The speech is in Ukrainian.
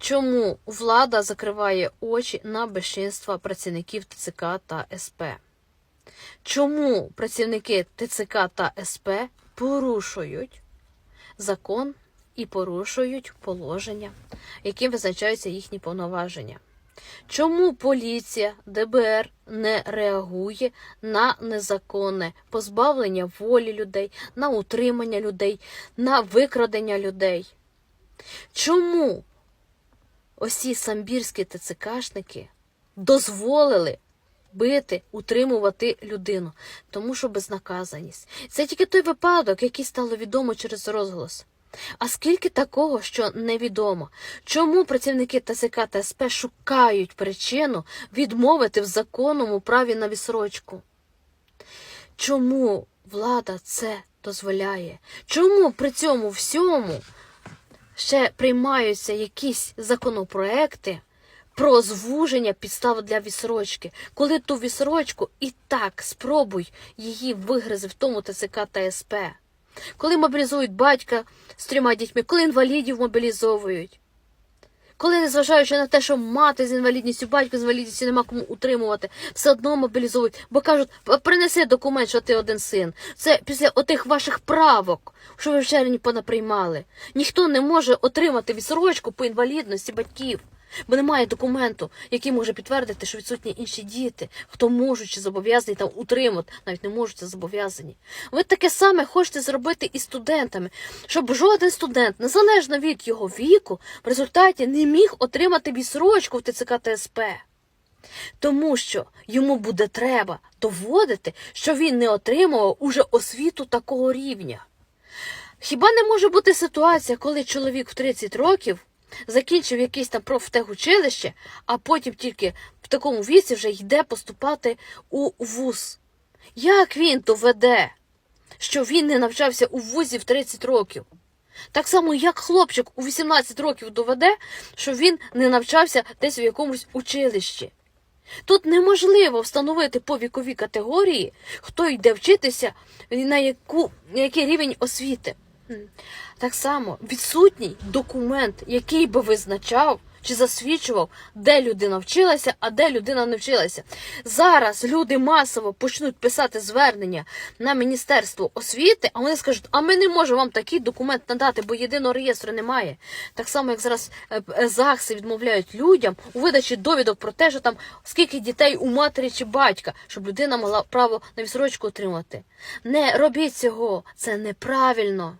Чому влада закриває очі на безчинства працівників ТЦК та СП? Чому працівники ТЦК та СП порушують закон і порушують положення, яким визначаються їхні повноваження? Чому поліція ДБР не реагує на незаконне позбавлення волі людей, на утримання людей, на викрадення людей? Чому осі самбірські ТЦКшники дозволили бити, утримувати людину? Тому що безнаказаність. Це тільки той випадок, який стало відомо через розголос. А скільки такого, що невідомо? Чому працівники ТСК та СП шукають причину відмовити в законному праві на відсрочку? Чому влада це дозволяє? Чому при цьому всьому ще приймаються якісь законопроекти про звуження підстав для вісрочки, коли ту вісрочку і так спробуй її вигризи в тому ТЦК та СП? Коли мобілізують батька з трьома дітьми, коли інвалідів мобілізовують. Коли, незважаючи на те, що мати з інвалідністю, батько з інвалідністю нема кому утримувати, все одно мобілізують, бо кажуть, принеси документ, що ти один син. Це після отих ваших правок, що ви в червні понаприймали. Ніхто не може отримати відсрочку по інвалідності батьків, бо немає документу, який може підтвердити, що відсутні інші діти, хто можуть чи зобов'язані там утримати, навіть не можуть, а зобов'язані. Ви таке саме хочете зробити і студентами, щоб жоден студент, незалежно від його віку, в результаті не міг отримати відсрочку в ТЦК та СП. Тому що йому буде треба доводити, що він не отримував уже освіту такого рівня. Хіба не може бути ситуація, коли чоловік в 30 років закінчив якесь там профтехучилище, а потім тільки в такому віці вже йде поступати у вуз? Як він доведе, що він не навчався у вузі в 30 років? Так само, як хлопчик у 18 років доведе, що він не навчався десь в якомусь училищі. Тут неможливо встановити по віковій категорії, хто йде вчитися, на, яку, на який рівень освіти. Так само відсутній документ, який би визначав чи засвідчував, де людина вчилася, а де людина не вчилася. Зараз люди масово почнуть писати звернення на Міністерство освіти, а вони скажуть, а ми не можемо вам такий документ надати, бо єдиного реєстру немає. Так само, як зараз е, е, ЗАГСи відмовляють людям у видачі довідок про те, що там скільки дітей у матері чи батька, щоб людина мала право на відсрочку отримати. Не робіть цього, це неправильно.